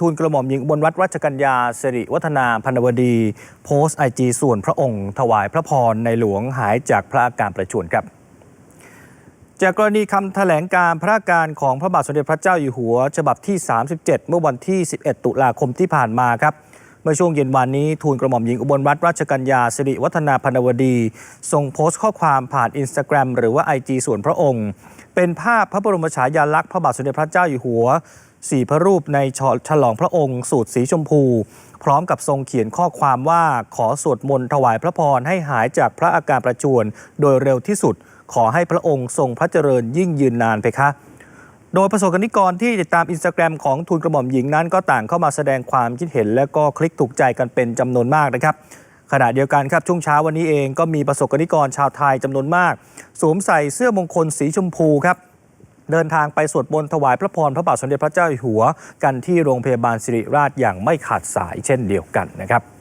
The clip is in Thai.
ทูลกระหม่อมหญิงอุบลรัตนรัชกัญญาสิริวัฒนาพันวดี โพสต์ไอจีส่วนพระองค์ ถวายพระพรในหลวงหายจากพระอาการประชวรครับจากกรณีคำแถลงการพระอาการของพระบาทสมเด็จพระเจ้าอยู่หัว ฉบับที่ 37 เมื่อวันที่ 11 ตุลาคมที่ผ่านมาครับเมื่อช่วงเย็นวันนี้ทูลกระหม่อมหญิงอุบลรัตนราชกัญญาสิริวัฒนาพนวดี ส่งโพสต์ข้อความผ่านอินสตาแกรมหรือว่า IG ส่วนพระองค์ เป็นภาพพระบรมฉายาลักษณ์พระบาทสมเด็จพระเจ้าอยู่หัว สี่พระรูปในฉลองพระองค์สูตรสีชมพู พร้อมกับทรงเขียนข้อความว่าขอสวดมนต์ถวายพระพรให้หายจากพระอาการประจวนโดยเร็วที่สุด ขอให้พระองค์ทรงพระเจริญยิ่งยืนนานไปคะโดยประสบกนิกรที่ติดตามอินสตาแกรมของทูลกระหม่อมหญิงนั้นก็ต่างเข้ามาแสดงความคิดเห็น และก็คลิกถูกใจกันเป็นจำนวนมากนะครับขณะเดียวกันครับช่วงเช้าวันนี้เองก็มีประสบกนิกรชาวไทยจำนวนมาก สวมใส่เสื้อมงคลสีชมพูครับ เดินทางไปสวดมนต์ถวายพระพรพระบาทสมเด็จพระเจ้าอยู่หัว กันที่โรงพยาบาลสิริราชอย่างไม่ขาดสายเช่นเดียวกันนะครับ